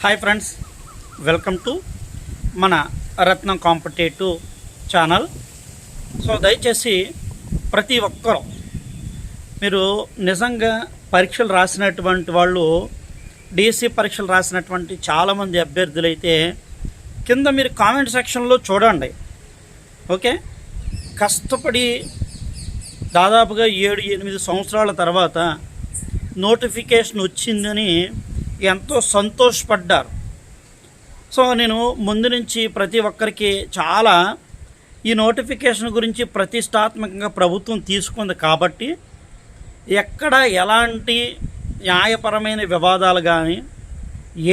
Hi friends welcome to మన రత్నం competitive channel so దయచేసి ప్రతి ఒక్కరూ మీరు నిజంగా పరీక్షలు రాసినటువంటి వాళ్ళు డిఎస్సి పరీక్షలు రాసినటువంటి చాలామంది అభ్యర్థులైతే కింద మీరు కామెంట్ సెక్షన్లో చూడండి. ఓకే కష్టపడి దాదాపుగా ఏడు ఎనిమిది సంవత్సరాల తర్వాత నోటిఫికేషన్ వచ్చిందని ఎంతో సంతోషపడ్డారు. సో నేను ముందు నుంచి ప్రతి ఒక్కరికి చాలా ఈ నోటిఫికేషన్ గురించి ప్రతిష్టాత్మకంగా ప్రభుత్వం తీసుకుంది కాబట్టి ఎక్కడ ఎలాంటి న్యాయపరమైన వివాదాలు కానీ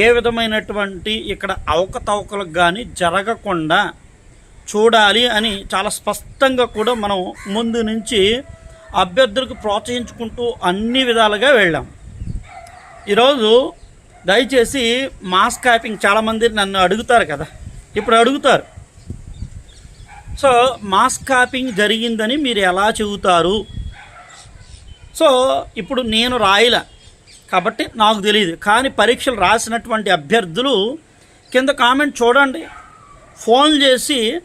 ఏ విధమైనటువంటి ఇక్కడ అవకతవకలకు కానీ జరగకుండా చూడాలి అని చాలా స్పష్టంగా కూడా మనం ముందు నుంచి అభ్యర్థులకు ప్రోత్సహించుకుంటూ అన్ని విధాలుగా వెళ్ళాం. ఈరోజు దయచేసి మాస్ క్యాపింగ్ చాలామంది నన్ను అడుగుతారు కదా. ఇప్పుడు అడుగుతారు. సో మాస్ కాపింగ్ జరిగిందని మీరు ఎలా చెబుతారు? సో ఇప్పుడు నేను రాయల. కాబట్టి నాకు తెలియదు కానీ పరీక్షలు రాసినటువంటి అభ్యర్థులు కింద కామెంట్ చూడండి. ఫోన్ చేసి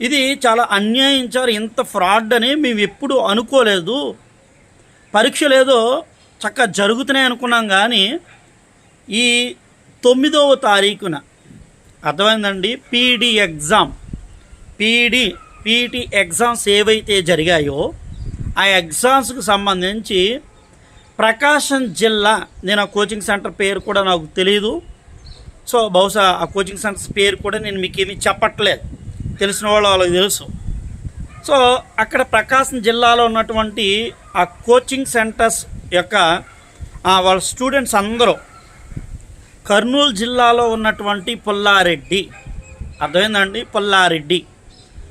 ఇది చాలా అన్యాయించారు ఇంత ఫ్రాడ్ అని మేము ఎప్పుడు అనుకోలేదు. పరీక్షలు ఏదో చక్కగా జరుగుతున్నాయి అనుకున్నాం కానీ ఈ తొమ్మిదవ తారీఖున అర్థమైందండి? PD exam PD PT exams ఏవైతే జరిగాయో ఆ ఎగ్జామ్స్కు సంబంధించి ప్రకాశం జిల్లా నేను ఆ కోచింగ్ సెంటర్ పేరు కూడా నాకు తెలియదు సో బహుశా ఆ కోచింగ్ సెంటర్స్ పేరు కూడా నేను మీకు ఏమీ చెప్పట్లేదు. తెలిసిన వాళ్ళు వాళ్ళకి తెలుసు. సో అక్కడ ప్రకాశం జిల్లాలో ఉన్నటువంటి ఆ కోచింగ్ సెంటర్స్ యొక్క వాళ్ళ స్టూడెంట్స్ అందరూ కర్నూలు జిల్లాలో ఉన్నటువంటి పుల్లారెడ్డి. అర్థమైందండి? పొల్లారెడ్డి.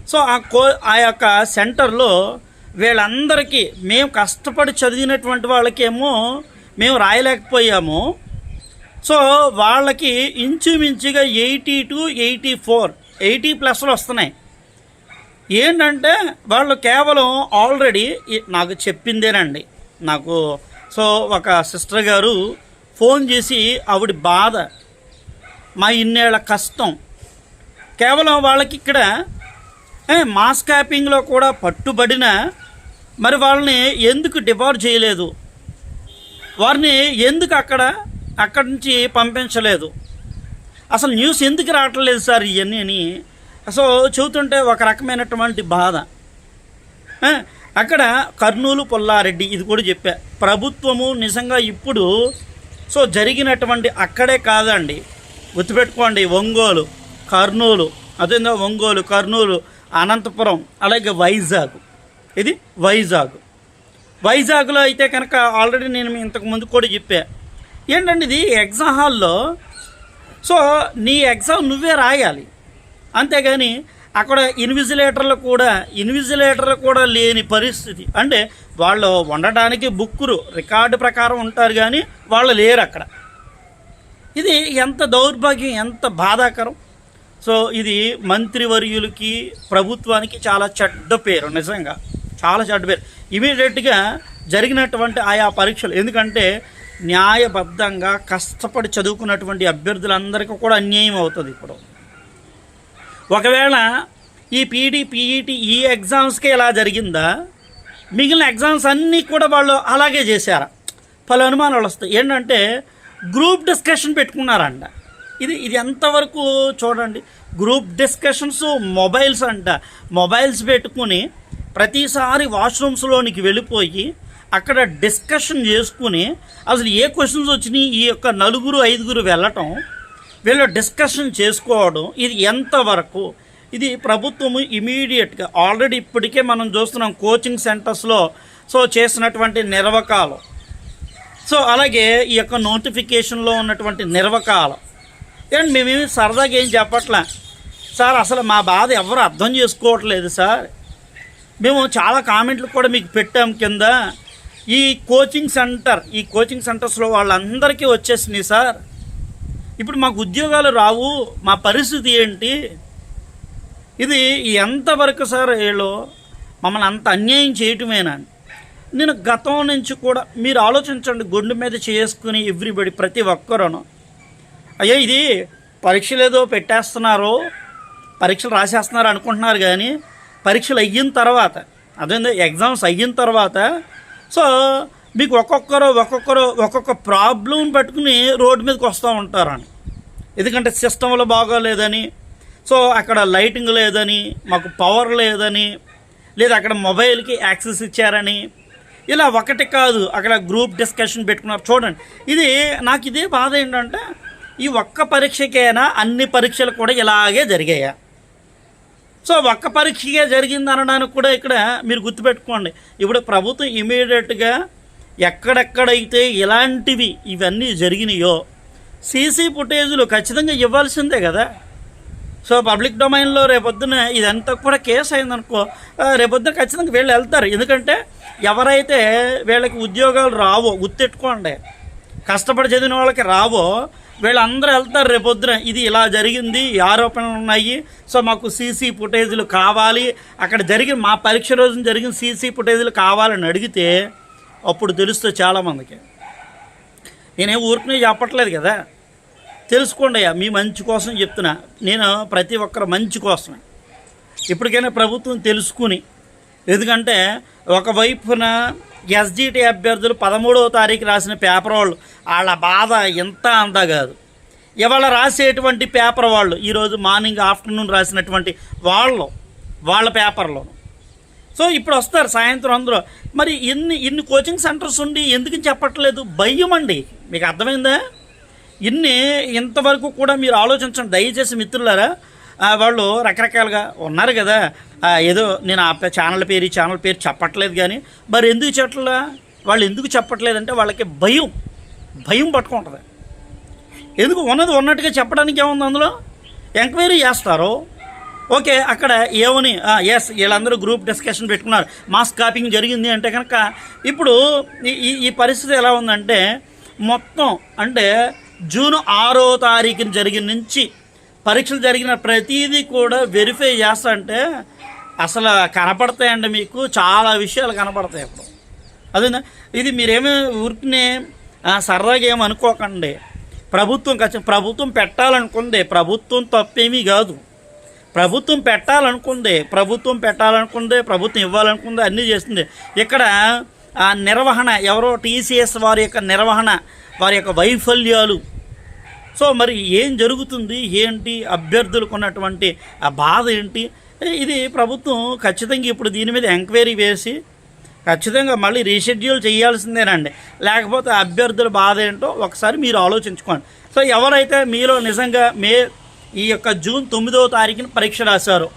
సో ఆ కో ఆ యొక్క సెంటర్లో వీళ్ళందరికీ మేము కష్టపడి చదివినటువంటి వాళ్ళకేమో మేము రాయలేకపోయాము. సో వాళ్ళకి ఇంచుమించుగా eighty two eighty four eighty ప్లస్లు వస్తున్నాయి. ఏంటంటే వాళ్ళు కేవలం ఆల్రెడీ నాకు చెప్పిందేనండి. నాకు సో ఒక సిస్టర్ గారు ఫోన్ చేసి ఆవిడ బాధ మా ఇన్నేళ్ళ కష్టం. కేవలం వాళ్ళకి ఇక్కడ మాస్ క్యాపింగ్లో కూడా పట్టుబడిన మరి వాళ్ళని ఎందుకు డిబార్ చేయలేదు? వారిని ఎందుకు అక్కడ అక్కడి నుంచి పంపించలేదు? అసలు న్యూస్ ఎందుకు రావట్లేదు సార్ ఇవన్నీ అని సో చెబుతుంటే ఒక రకమైనటువంటి బాధ. అక్కడ కర్నూలు పుల్లారెడ్డి ఇది కూడా చెప్పా. ప్రభుత్వము నిజంగా ఇప్పుడు సో జరిగినటువంటి అక్కడే కాదండి. గుర్తుపెట్టుకోండి ఒంగోలు కర్నూలు అదేందో ఒంగోలు కర్నూలు అనంతపురం అలాగే వైజాగ్. ఇది వైజాగ్. వైజాగ్లో అయితే కనుక ఆల్రెడీ నేను ఇంతకు ముందు కూడా చెప్పా. ఏంటండి ఇది ఎగ్జామ్ హాల్లో? సో నీ ఎగ్జామ్ నువ్వే రాయాలి. అంతేగాని అక్కడ ఇన్విజిలేటర్లు కూడా ఇన్విజిలేటర్లు కూడా లేని పరిస్థితి. అంటే వాళ్ళు ఉండడానికి బుక్కులు రికార్డు ప్రకారం ఉంటారు కానీ వాళ్ళు లేరు అక్కడ. ఇది ఎంత దౌర్భాగ్యం ఎంత బాధాకరం. సో ఇది మంత్రివర్యులకి ప్రభుత్వానికి చాలా చెడ్డ పేరు నిజంగా. చాలా చెడ్డ పేరు. ఇమీడియట్గా జరిగినటువంటి ఆయా పరీక్షలు ఎందుకంటే న్యాయబద్ధంగా కష్టపడి చదువుకున్నటువంటి అభ్యర్థులందరికీ కూడా అన్యాయం అవుతుంది ఇప్పుడు. ఒకవేళ ఈ పీడీ పీఈటీ ఈ ఎగ్జామ్స్కి ఎలా జరిగిందా? మిగిలిన ఎగ్జామ్స్ అన్నీ కూడా వాళ్ళు అలాగే చేశారా. పలు అనుమానాలు వస్తాయి. ఏంటంటే గ్రూప్ డిస్కషన్ పెట్టుకున్నారంట. ఇది ఇది ఎంతవరకు చూడండి. గ్రూప్ డిస్కషన్స్ మొబైల్స్ అంట. మొబైల్స్ పెట్టుకుని ప్రతిసారి వాష్రూమ్స్లోనికి వెళ్ళిపోయి అక్కడ డిస్కషన్ చేసుకుని అసలు ఏ క్వశ్చన్స్ వచ్చినాయి ఈ యొక్క నలుగురు ఐదుగురు వెళ్ళటం వీళ్ళు డిస్కషన్ చేసుకోవడం ఇది ఎంతవరకు ఇది ప్రభుత్వము ఇమీడియట్గా ఆల్రెడీ ఇప్పటికే మనం చూస్తున్నాం కోచింగ్ సెంటర్స్లో సో చేసినటువంటి నిర్వకాలు. సో అలాగే ఈ యొక్క నోటిఫికేషన్లో ఉన్నటువంటి నిర్వకాలు. ఏంటి మేమేమి సరదాగా ఏం చెప్పట్లే. సార్ అసలు మా బాధ ఎవరు అర్థం చేసుకోవట్లేదు సార్. మేము చాలా కామెంట్లు కూడా మీకు పెట్టాం కింద. ఈ కోచింగ్ సెంటర్ ఈ కోచింగ్ సెంటర్స్లో వాళ్ళందరికీ వచ్చేసినాయి సార్. ఇప్పుడు మాకు ఉద్యోగాలు రావు. మా పరిస్థితి ఏంటి? ఇది ఎంతవరకు సార్ వీళ్ళు మమ్మల్ని అంత అన్యాయం చేయటమేనా నేను గతం నుంచి కూడా మీరు ఆలోచించండి గుండె మీద చేసుకుని ఎవ్రీబడి ప్రతి ఒక్కరూను. అయ్యో ఇది పరీక్షలు ఏదో పెట్టేస్తున్నారు పరీక్షలు రాసేస్తున్నారు అనుకుంటున్నారు కానీ పరీక్షలు అయిన తర్వాత అదే ఎగ్జామ్స్ అయిన తర్వాత సో మీకు ఒక్కొక్కరు ఒక్కొక్కరు ఒక్కొక్క ప్రాబ్లం పట్టుకుని రోడ్డు మీదకి వస్తూ ఉంటారని. ఎందుకంటే సిస్టంలో బాగోలేదని సో అక్కడ లైటింగ్ లేదని మాకు పవర్ లేదని లేదా అక్కడ మొబైల్కి యాక్సెస్ ఇచ్చారని. ఇలా ఒకటి కాదు అక్కడ గ్రూప్ డిస్కషన్ పెట్టుకున్నారు. చూడండి ఇది నాకు ఇదే బాధ ఏంటంటే ఈ ఒక్క పరీక్షకైనా అన్ని పరీక్షలు కూడా ఇలాగే జరిగాయా? సో ఒక్క పరీక్షగా జరిగింది అనడానికి కూడా ఇక్కడ మీరు గుర్తుపెట్టుకోండి ఇప్పుడు ప్రభుత్వం ఇమీడియట్గా ఎక్కడెక్కడైతే ఇలాంటివి ఇవన్నీ జరిగినాయో సీసీ ఫుటేజీలు ఖచ్చితంగా ఇవ్వాల్సిందే కదా? సో పబ్లిక్ డొమైన్లో రేపొద్దున ఇదంతా కూడా కేసు అయిందనుకో రేపొద్దున ఖచ్చితంగా వీళ్ళు వెళ్తారు. ఎందుకంటే ఎవరైతే వీళ్ళకి ఉద్యోగాలు రావో గుర్తెట్టుకోండి కష్టపడి చదివిన వాళ్ళకి రావో వీళ్ళందరూ వెళ్తారు రేపొద్దున. ఇది ఇలా జరిగింది ఆరోపణలు ఉన్నాయి. సో మాకు సీసీ ఫుటేజీలు కావాలి. అక్కడ జరిగిన మా పరీక్ష రోజున జరిగిన సీసీ ఫుటేజీలు కావాలని అడిగితే అప్పుడు తెలుస్తుంది చాలామందికి. నేనేం ఊరికి చెప్పట్లేదు కదా. తెలుసుకోండి అయ్యా మీ మంచి కోసం చెప్తున్నా. నేను ప్రతి ఒక్కరు మంచి కోసమే. ఇప్పటికైనా ప్రభుత్వం తెలుసుకుని ఎందుకంటే ఒకవైపున ఎస్జిటి అభ్యర్థులు పదమూడవ తారీఖు రాసిన పేపర్ వాళ్ళు వాళ్ళ బాధ ఎంత అంత కాదు. ఇవాళ రాసేటువంటి పేపర్ వాళ్ళు ఈరోజు మార్నింగ్ ఆఫ్టర్నూన్ రాసినటువంటి వాళ్ళు వాళ్ళ పేపర్లో సో ఇప్పుడు వస్తారు సాయంత్రం అందరూ. మరి ఇన్ని ఇన్ని కోచింగ్ సెంటర్స్ ఉండి ఎందుకు చెప్పట్లేదు? భయం అండి. మీకు అర్థమైందా? ఇన్ని ఇంతవరకు కూడా మీరు ఆలోచించండి దయచేసి మిత్రులారా వాళ్ళు రకరకాలుగా ఉన్నారు కదా. ఏదో నేను ఆ పే- ఛానల్ పేరు ఈ ఛానల్ పేరు చెప్పట్లేదు కానీ మరి ఎందుకు చెప్పట్లా వాళ్ళు ఎందుకు చెప్పట్లేదంటే వాళ్ళకి భయం. భయం పట్టుకుంటుంది. ఎందుకు ఉన్నది ఉన్నట్టుగా చెప్పడానికి ఏముంది అందులో? ఎంక్వైరీ చేస్తారు. ఓకే అక్కడ ఏమని ఎస్ వీళ్ళందరూ గ్రూప్ డిస్కషన్ పెట్టుకున్నారు. మాస్ కాపింగ్ జరిగింది అంటే కనుక ఇప్పుడు ఈ- ఈ ఈ పరిస్థితి ఎలా ఉందంటే మొత్తం అంటే జూన్ ఆరో తారీఖున జరిగిన నుంచి పరీక్షలు జరిగిన ప్రతిదీ కూడా వెరిఫై చేస్తా అంటే అసలు కనపడతాయండి మీకు చాలా విషయాలు కనపడతాయి అప్పుడు. అదే ఇది మీరేమీ ఊరికినే సరదాగా ఏమనుకోకండి అనుకోకండి. ప్రభుత్వం ఖచ్చితంగా ప్రభుత్వం పెట్టాలనుకుంది ప్రభుత్వం తప్పేమీ కాదు. ప్రభుత్వం పెట్టాలనుకుంది ప్రభుత్వం పెట్టాలనుకుంది ప్రభుత్వం ఇవ్వాలనుకుంది అన్నీ చేస్తుంది. ఇక్కడ ఆ నిర్వహణ ఎవరో టీసీఎస్ వారి యొక్క నిర్వహణ వారి యొక్క వైఫల్యాలు. సో మరి ఏం జరుగుతుంది? ఏంటి? అభ్యర్థులకు ఉన్నటువంటి ఆ బాధ ఏంటి? ఇది ప్రభుత్వం ఖచ్చితంగా ఇప్పుడు దీని మీద ఎంక్వైరీ వేసి ఖచ్చితంగా మళ్ళీ రీషెడ్యూల్ చేయాల్సిందేనండి. లేకపోతే అభ్యర్థుల బాధ ఏంటో ఒకసారి మీరు ఆలోచించుకోండి. సో ఎవరైతే మీలో నిజంగా మే ఈ యొక్క జూన్ తొమ్మిదవ తారీఖున పరీక్ష రాశారో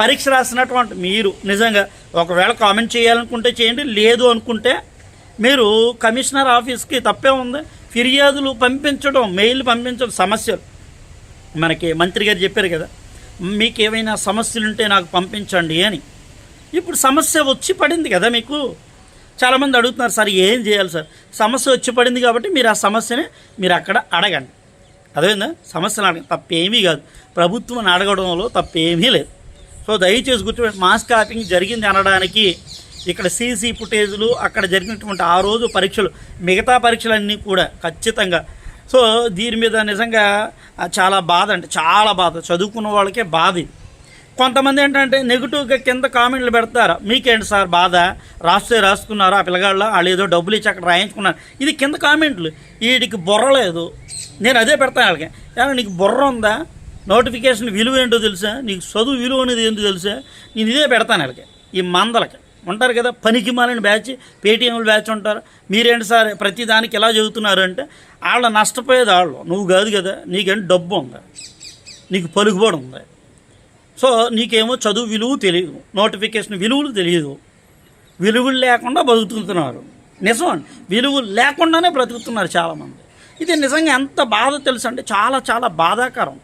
పరీక్ష రాసినటువంటి మీరు నిజంగా ఒకవేళ కామెంట్ చేయాలనుకుంటే చేయండి లేదు అనుకుంటే మీరు కమిషనర్ ఆఫీస్కి తప్పే ఉంది. ఫిర్యాదులు పంపించడం మెయిల్ పంపించడం సమస్యలు మనకి మంత్రి గారు చెప్పారు కదా మీకు ఏమైనా సమస్యలు ఉంటే నాకు పంపించండి అని. ఇప్పుడు సమస్య వచ్చి పడింది కదా మీకు? చాలామంది అడుగుతున్నారు సార్ ఏం చేయాలి సార్? సమస్య వచ్చి పడింది కాబట్టి మీరు ఆ సమస్యని మీరు అక్కడ అడగండి. అదేందా సమస్యలు అడగ తప్పేమీ కాదు. ప్రభుత్వం అడగడంలో తప్పేమీ లేదు. సో దయచేసి గుర్తుపెట్టి మాస్ కాపింగ్ జరిగింది అనడానికి ఇక్కడ సీసీ ఫుటేజ్లు అక్కడ జరిగినటువంటి ఆ రోజు పరీక్షలు మిగతా పరీక్షలన్నీ కూడా ఖచ్చితంగా. సో దీని మీద నిజంగా చాలా బాధ అంటే చాలా బాధ. చదువుకున్న వాళ్ళకే బాధ ఇది. కొంతమంది ఏంటంటే నెగిటివ్గా కింద కామెంట్లు పెడతారు. మీకేంటి సార్ బాధ? రాస్తే రాసుకున్నారు ఆ పిల్లగాళ్ళ? వాళ్ళు ఏదో డబ్బులు ఇచ్చి అక్కడ రాయించుకున్నారు. ఇది కింద కామెంట్లు. వీడికి బుర్ర లేదు. నేను అదే పెడతాను వాళ్ళకి. ఏమన్నా నీకు బుర్ర ఉందా? నోటిఫికేషన్ విలువ ఏంటో తెలుసా? నీకు చదువు విలువ అనేది ఏంటో తెలుసా? నేను ఇదే పెడతాను వాళ్ళకి. ఈ మందలకి. ఉంటారు కదా పనికి మాలిన బ్యాచ్ పేటీఎంల బ్యాచ్ ఉంటారు. మీరేంటి సార్ ప్రతి దానికి ఎలా చదువుతున్నారు అంటే వాళ్ళ నష్టపోయేది వాళ్ళు నువ్వు కాదు కదా నీకేంటి డబ్బు ఉంది. నీకు పలుకుబడి ఉంది. సో నీకేమో చదువు విలువ తెలియదు నోటిఫికేషన్ విలువలు తెలియదు విలువలు లేకుండా బతుకుతున్నారు. నిజం విలువలు లేకుండానే బ్రతుకుతున్నారు చాలామంది. ఇది నిజంగా ఎంత బాధ తెలుసు అంటే చాలా చాలా బాధాకరం.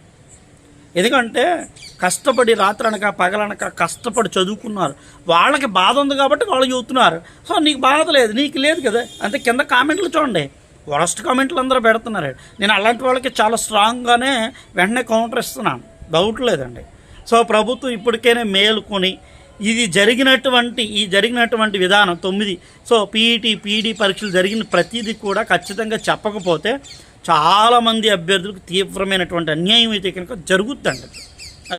ఎందుకంటే కష్టపడి రాత్రనక పగలనక కష్టపడి చదువుకున్నారు. వాళ్ళకి బాధ ఉంది కాబట్టి వాళ్ళు చదువుతున్నారు సో నీకు బాధ లేదు నీకు లేదు కదా. అంతే కింద కామెంట్లు చూడండి. వరస్ట్ కామెంట్లు అందరూ పెడుతున్నారు. నేను అలాంటి వాళ్ళకి చాలా స్ట్రాంగ్గానే వెంటనే కౌంటర్ ఇస్తున్నాను. డౌట్ లేదండి. సో ప్రభుత్వం ఇప్పటికైనా మేలుకొని ఇది జరిగినటువంటి ఈ జరిగినటువంటి విధానం తొమ్మిది. సో పీఈటీ పీఈడి పరీక్షలు జరిగిన ప్రతిదీ కూడా ఖచ్చితంగా చెప్పకపోతే చాలామంది అభ్యర్థులకు తీవ్రమైనటువంటి అన్యాయం అయితే కనుక జరుగుద్దండి